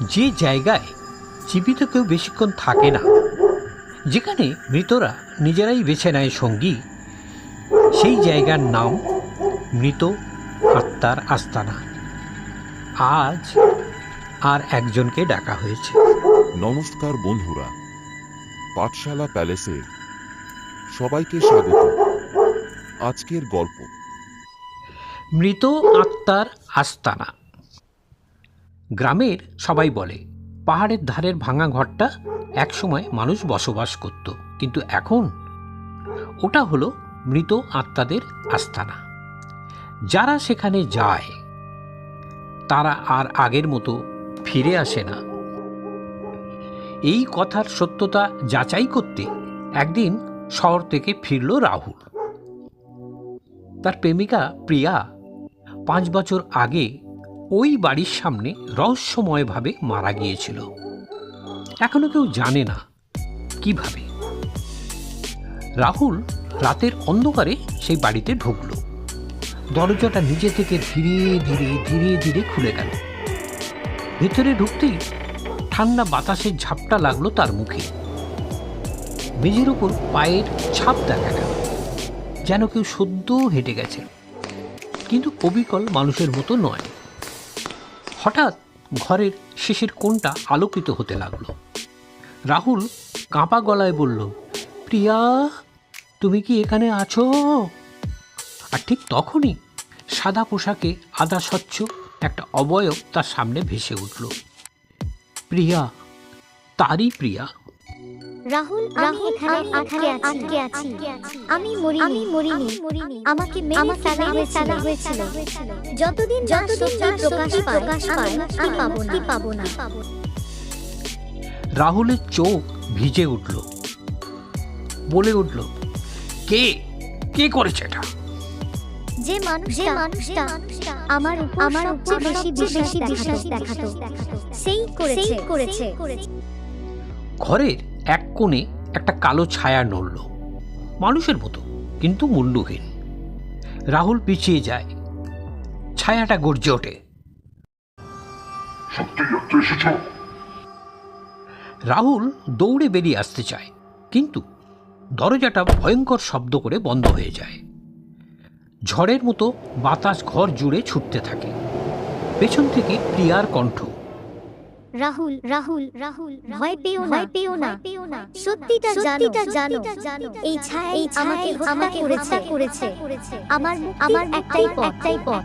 যে জায়গায় জীবিত কেউ বেশিক্ষণ থাকে না যেখানে মৃতরা নিজেরাই বেছে নেয় সঙ্গী সেই জায়গার নাম মৃত আত্মার আস্তানা। আজ আর একজনকে ডাকা হয়েছে। নমস্কার বন্ধুরা পাঠশালা প্যালেসে সবাইকে স্বাগত। আজকের গল্প। মৃত আত্মার আস্তানা। গ্রামের সবাই বলে, পাহাড়ের ধারের ভাঙা ঘরটা একসময় মানুষ বসবাস করত, কিন্তু এখন? ওটা হলো মৃত আত্মাদের আস্তানা। যারা সেখানে যায়, তারা আর আগের মতো ফিরে আসে না। এই কথার সত্যতা যাচাই করতে একদিন শহর থেকে ফিরল রাহুল। তার প্রেমিকা প্রিয়া পাঁচ বছর আগে ওই বাড়ির সামনে রহস্যময়ভাবে মারা গিয়েছিল। এখনও কেউ জানে না কীভাবে। রাহুল রাতের অন্ধকারে সেই বাড়িতে ঢুকলো। দরজাটা নিজে থেকে ধীরে ধীরে ধীরে ধীরে খুলে গেল। ভেতরে ঢুকতেই ঠান্ডা বাতাসের ঝাপটা লাগল তার মুখে। মেঝের উপর পায়ের ছাপ দেখা গেল, যেন কেউ সদ্য হেঁটে গেছে। কিন্তু কবিকল মানুষের মতো নয়। হঠাৎ ঘরের শেষের কোনটা আলোকিত হতে লাগল। রাহুল কাঁপা গলায় বলল, প্রিয়া, তুমি কি এখানে আছো? আর ঠিক তখনই সাদা পোশাকে আদা স্বচ্ছ একটা অবয়ব তার সামনে ভেসে উঠল। প্রিয়া, তারই প্রিয়া। রাহুল আমি এখানে আটকে আটকে আছি। আমি মরিনি। আমি মরিনি। আমাকে মেরে ফেলা ফেলা হয়েছিল। যতদিন যতদিন না প্রকাশ প্রকাশ পায় আমি পাবো না। পাবো না। রাহুলের চোখ ভিজে উঠল। বলে উঠল কে? কে করেছে এটা? যে মানুষ যে মানুষটা আমার আমার উপর বেশি বেশি বিশ্বাস দেখাতো। সেই করেছে। করেছে। ঘরের এক কোণে একটা কালো ছায়া নড়ল। মানুষের মতো কিন্তু মুন্ডুহীন রাহুল পিছিয়ে যায়। ছায়াটা গর্জে ওঠে। রাহুল দৌড়ে বেরিয়ে আসতে চায় কিন্তু দরজাটা ভয়ঙ্কর শব্দ করে বন্ধ হয়ে যায়। ঝড়ের মতো বাতাস ঘর জুড়ে ছুটতে থাকে। পেছন থেকে প্রিয়ার কণ্ঠ। রাহুল রাহুল রাহুল ভয় পেও না পেও না। সত্যিটা জানো জানো। এই ছায়া এই আমাকে আমাকে হত্যা করেছে। আমার আমার একটাই পথ। একটাই পথ।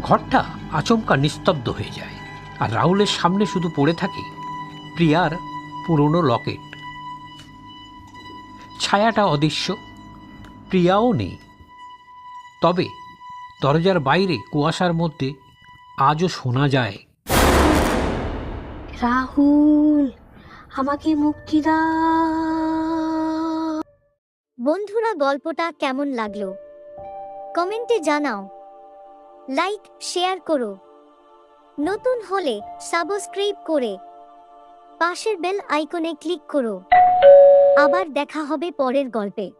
ঘরটা আচমকা নিস্তব্ধ হয়ে যায়। আর রাহুলের সামনে শুধু পড়ে থাকে প্রিয়ার পুরনো লকেট। ছায়াটা অদৃশ্য প্রিয়াও নেই। তবে দরজার বাইরে কুয়াশার মধ্যে আজও শোনা যায় রাহুল, আমাকে মুক্তি বন্ধুরা, গল্পটা কেমন লাগল? কমেন্টে জানাও। লাইক, শেয়ার করো। নতুন হলে সাবস্ক্রাইব করে পাশের বেল আইকনে ক্লিক করো। আবার দেখা হবে পরের গল্পে।